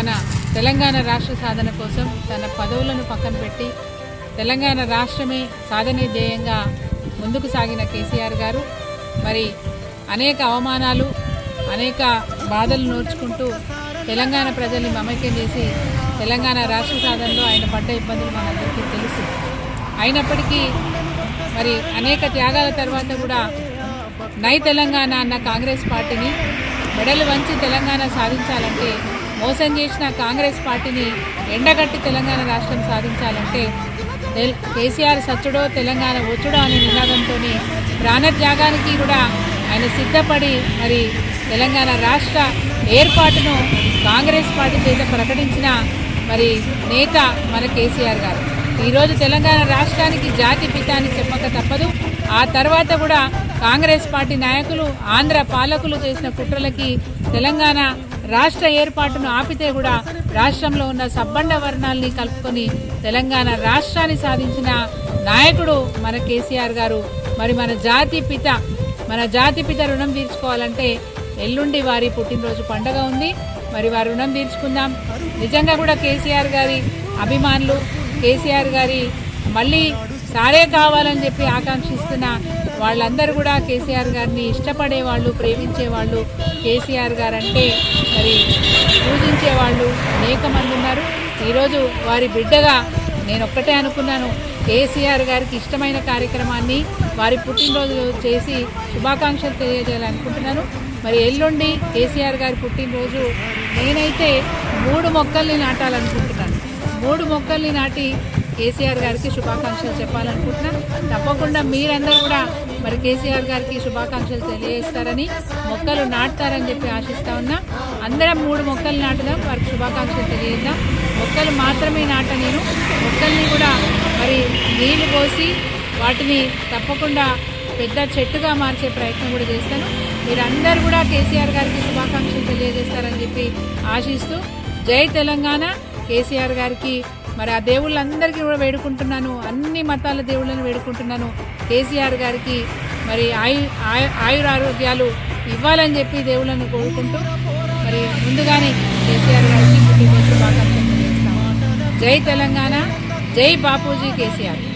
మన తెలంగాణ రాష్ట్ర సాధన కోసం తన పదవులను పక్కన పెట్టి తెలంగాణ రాష్ట్రమే సాధనే ధ్యేయంగా ముందుకు సాగిన కేసీఆర్ గారు. మరి అనేక అవమానాలు అనేక బాధలు నోర్చుకుంటూ తెలంగాణ ప్రజల్ని మమైక్యం చేసి తెలంగాణ రాష్ట్ర సాధనలో ఆయన పడ్డ ఇబ్బందులు మనందరికీ తెలుసు. అయినప్పటికీ మరి అనేక త్యాగాల తర్వాత కూడా నై తెలంగాణ అన్న కాంగ్రెస్ పార్టీని మెడలు వంచి తెలంగాణ సాధించాలంటే మోసం చేసిన కాంగ్రెస్ పార్టీని ఎండగట్టి తెలంగాణ రాష్ట్రం సాధించాలంటే కేసీఆర్ సచ్చుడో తెలంగాణ వచ్చుడో అనే నినాదంతో ప్రాణత్యాగానికి కూడా ఆయన సిద్ధపడి మరి తెలంగాణ రాష్ట్ర ఏర్పాటును కాంగ్రెస్ పార్టీ చేత ప్రకటించిన మరి నేత మన కేసీఆర్ గారు. ఈరోజు తెలంగాణ రాష్ట్రానికి జాతి పిత అని చెప్పక తప్పదు. ఆ తర్వాత కూడా కాంగ్రెస్ పార్టీ నాయకులు ఆంధ్ర పాలకులు చేసిన కుట్రలకి తెలంగాణ రాష్ట్ర ఏర్పాటును ఆపితే కూడా రాష్ట్రంలో ఉన్న సబ్బండ వర్ణాలని కలుపుకొని తెలంగాణ రాష్ట్రాన్ని సాధించిన నాయకుడు మన కేసీఆర్ గారు. మరి మన జాతి పిత మన జాతి పిత రుణం తీర్చుకోవాలంటే ఎల్లుండి వారి పుట్టినరోజు పండగ ఉంది. మరి వారి రుణం తీర్చుకుందాం. నిజంగా కూడా కేసీఆర్ గారి అభిమానులు కేసీఆర్ గారి మళ్ళీ సారే కావాలని చెప్పి ఆకాంక్షిస్తున్న వాళ్ళందరూ కూడా కేసీఆర్ గారిని ఇష్టపడే వాళ్ళు ప్రేమించే వాళ్ళు కేసీఆర్ గారు అంటే మరి పూజించే వాళ్ళు అనేక మంది ఉన్నారు. ఈరోజు వారి బిడ్డగా నేను ఒక్కటే అనుకున్నాను. కేసీఆర్ గారికి ఇష్టమైన కార్యక్రమాన్ని వారి పుట్టినరోజు చేసి శుభాకాంక్షలు తెలియజేయాలనుకుంటున్నాను. మరి ఎల్లుండి కేసీఆర్ గారి పుట్టినరోజు నేనైతే మూడు మొక్కల్ని నాటాలనుకుంటున్నాను. మూడు మొక్కల్ని నాటి కేసీఆర్ గారికి శుభాకాంక్షలు చెప్పాలనుకుంటున్నా. తప్పకుండా మీరందరూ కూడా మరి కేసీఆర్ గారికి శుభాకాంక్షలు తెలియజేస్తారని మొక్కలు నాటుతారని చెప్పి ఆశిస్తా ఉన్నా. అందరం మూడు మొక్కలు నాటుదాం వారికి శుభాకాంక్షలు తెలియజేద్దాం. మొక్కలు మాత్రమే నాట నేను. మొక్కల్ని కూడా మరి నీళ్ళు పోసి వాటిని తప్పకుండా పెద్ద చెట్టుగా మార్చే ప్రయత్నం కూడా చేస్తాను. మీరందరూ కూడా కేసీఆర్ గారికి శుభాకాంక్షలు తెలియజేస్తారని చెప్పి ఆశిస్తూ జై తెలంగాణ. కేసీఆర్ గారికి మరి ఆ దేవుళ్ళందరికీ కూడా వేడుకుంటున్నాను. అన్ని మతాల దేవుళ్ళని వేడుకుంటున్నాను. కేసీఆర్ గారికి మరి ఆయు ఆయు- ఆయురారోగ్యాలు ఇవ్వాలని చెప్పి దేవుళ్ళను కోరుకుంటూ మరి ముందుగానే కేసీఆర్ గారికి పుట్టినరోజు జై తెలంగాణ జై బాపూజీ కేసీఆర్.